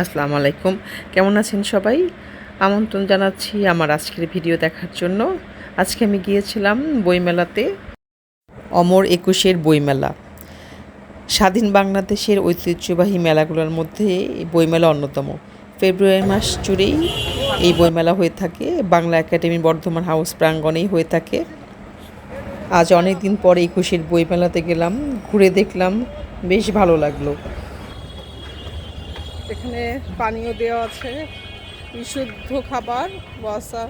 আসসালামু আলাইকুম। কেমন আছেন সবাই? আমন্ত্রণ জানাচ্ছি আমার আজকের ভিডিও দেখার জন্য। আজকে আমি গিয়েছিলাম বইমেলাতে, অমর একুশের বইমেলা। স্বাধীন বাংলাদেশের ঐতিহ্যবাহী মেলাগুলোর মধ্যে বইমেলা অন্যতম। ফেব্রুয়ারি মাস জুড়েই এই বইমেলা হয়ে থাকে। বাংলা একাডেমি বর্ধমান হাউস প্রাঙ্গণেই হয়ে থাকে। আজ অনেক দিন পরে একুশের বইমেলাতে গেলাম, ঘুরে দেখলাম, বেশ ভালো লাগল। এখানে পানীয় দেওয়া আছে। বিশুদ্ধ খাবার ওয়াসার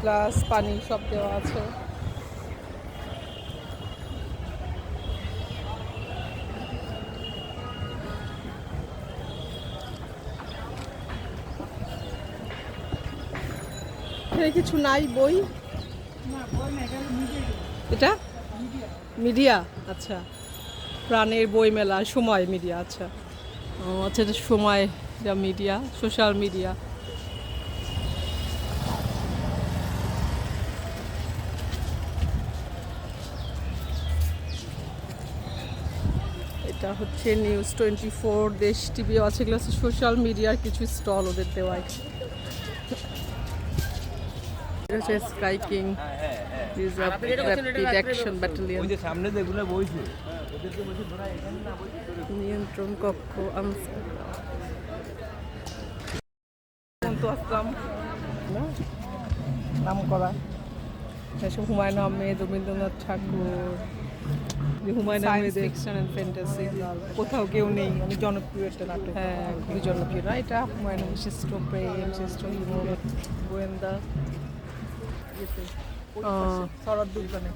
গ্লাস পানি সব দেওয়া আছে। এখানে কিছু নাই বই? এটা মিডিয়া। আচ্ছা। প্রাণের বই মেলা সময় মিডিয়া আচ্ছা। ও আচ্ছা সময়, যা মিডিয়া সোশ্যাল মিডিয়া এটা হচ্ছে news twenty four Desh TV, আছে এগুলো হচ্ছে সোশ্যাল মিডিয়ার কিছু স্টল ওদের দেওয়া আছে। হচ্ছে স্ট্রাইকিং অ্যাকশন ব্যাটালিয়ন সামনে যেগুলো বইছে। নিয়ন্ত্রণ কক্ষ আনসার নাম করা। এসব Humayun Ahmed Rabindranath Thakur. Humayun Ahmed fiction and fantasy কোথাও কেউ নেই। অনেক জনপ্রিয় একটা নাটক। হ্যাঁ খুবই জনপ্রিয়। না এটা হুমায়ুন আহমেদ শ্রেষ্ঠ প্রেম শ্রেষ্ঠ গোয়েন্দা। শরৎ দুর্গানে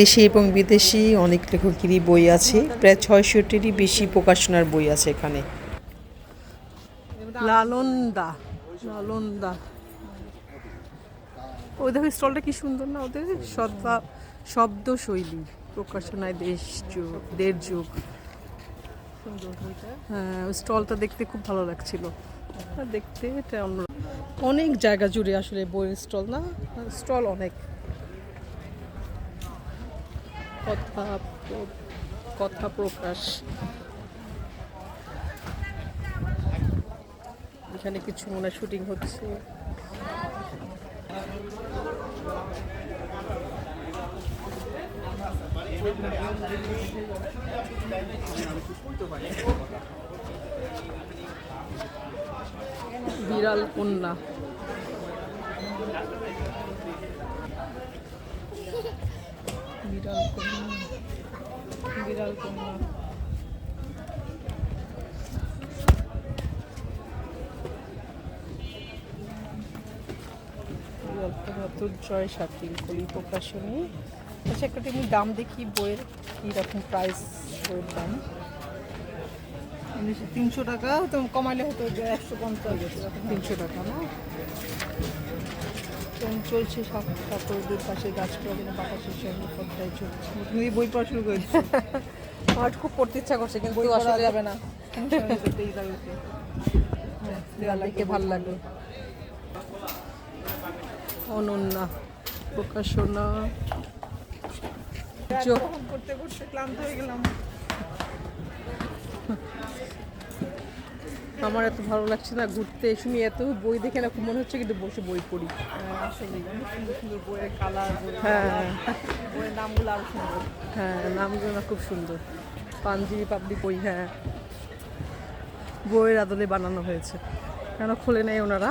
দেশি এবং বিদেশি অনেক লেখকেরই বই আছে। প্রায় ছয়শটিরই বেশি প্রকাশনার বই আছে এখানে। লালনদা লালনদা। ওই দেখো স্টলটা কি সুন্দর না? ওদের শব্দা শব্দ শৈলী প্রকাশনায় দেশ যুগ দেড় যুগ। হ্যাঁ ওই স্টলটা দেখতে খুব ভালো লাগছিল। দেখতে এটা অন্য অনেক জায়গা জুড়ে আসলে বইয়ের স্টল না? স্টল অনেক। কথা কথা প্রকাশ। এখানে কিছু মনে শুটিং হচ্ছে। বিড়াল কন্যা। বিড়াল কন্যা। বিড়াল কন্যা জয় সাথী কলি প্রকাশনী। আচ্ছা একটা এমনি দাম দেখি বইয়ের কীরকম প্রাইস বইয়ের দাম? তিনশো টাকা তো কমাইলে হতো একশো পঞ্চাশ তিনশো টাকা না? চলছে সব ঠাকুরদের পাশে গাছপালা যেন বাতাসের সঙ্গে পদ্মায় চলছে। তুমি বই পড়া শুরু করেছ। আমার খুব পড়তে ইচ্ছা করছে কিন্তু বই আসলে যাবে না। দেখে ভালো লাগে অনন্যা প্রকাশনা। করতে করতে ক্লান্ত হয়ে গেলাম। আমার এত ভালো লাগছে না ঘুরতে শুনি এত বই দেখে না খুব মনে হচ্ছে কিন্তু বসে বই পড়ি। আসলে সুন্দর সুন্দর বইয়ের কালার হ্যাঁ। বইয়ের নামগুলো আরও সুন্দর। হ্যাঁ নামগুলো না খুব সুন্দর। পাঞ্জিবি পাবলিক বই হ্যাঁ। বইয়ের আদলে বানানো হয়েছে। কেন খোলে নেই ওনারা।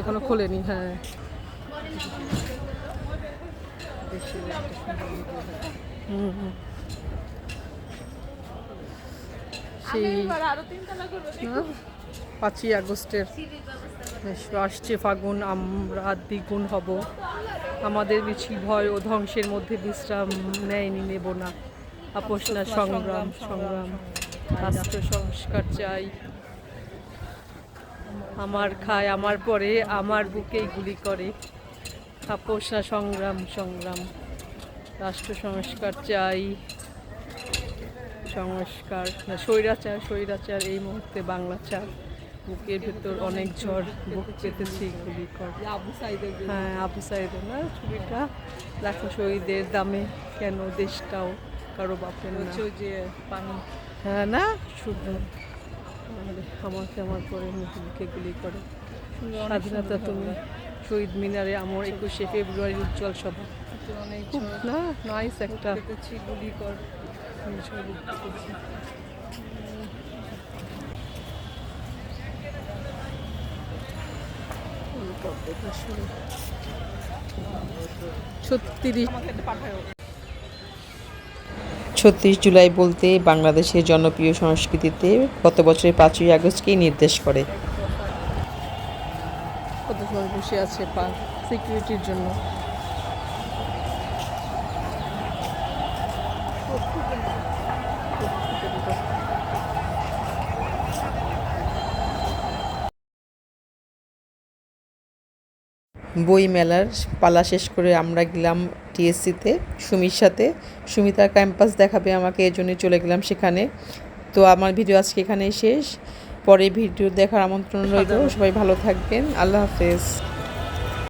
এখনও খোলেনি হ্যাঁ। হুম, হুম। সেই পাঁচই আগস্টের। আসছে ফাগুন আমরা দ্বিগুণ হব। আমাদের মিছিল ভয় ও ধ্বংসের মধ্যে বিশ্রাম নেয়নি নেব না। আপোষ না সংগ্রাম। সংগ্রাম। রাষ্ট্র সংস্কার চাই। আমার খায় আমার পরে আমার বুকেই গুলি করে। আপোষ না সংগ্রাম সংগ্রাম। রাষ্ট্র সংস্কার চাই। সংস্কার না স্বৈরাচার স্বৈরাচার এই মুহূর্তে বাংলা চার বুকের ভেতর অনেক ঝড় বুক পেতেছি গুলি কর হ্যাঁ আবু সাইদের না ছবিটা লাখো শহীদের দামে কেন দেশটাও কারও বাপের না। যে পানি। হ্যাঁ না শুদ্ধ আরে, আমাকে আমার পরে মুখে মুখে গুলি করে। স্বাধীনতা তুমি শহীদ মিনারে আমার একুশে ফেব্রুয়ারি উজ্জ্বল সভা। খুব না নাইস একটা গুলি কর। ছত্রিশ ছত্রিশ জুলাই বলতে বাংলাদেশের জনপ্রিয় সংস্কৃতিতে গত বছরের পাঁচই আগস্টকেই নির্দেশ করে। কত বসে আছে পা সিকিউরিটির জন্য? বই মেলার পালা শেষ করে আমরা গেলাম টিএসসিতে সুমির সাথে। সুমিতার ক্যাম্পাস দেখাবে আমাকে এই জন্যে চলে গেলাম সেখানে। তো আমার ভিডিও আজকে এখানেই শেষ। পরে ভিডিও দেখার আমন্ত্রণ রইল। সবাই ভালো থাকবেন। আল্লাহ হাফেজ।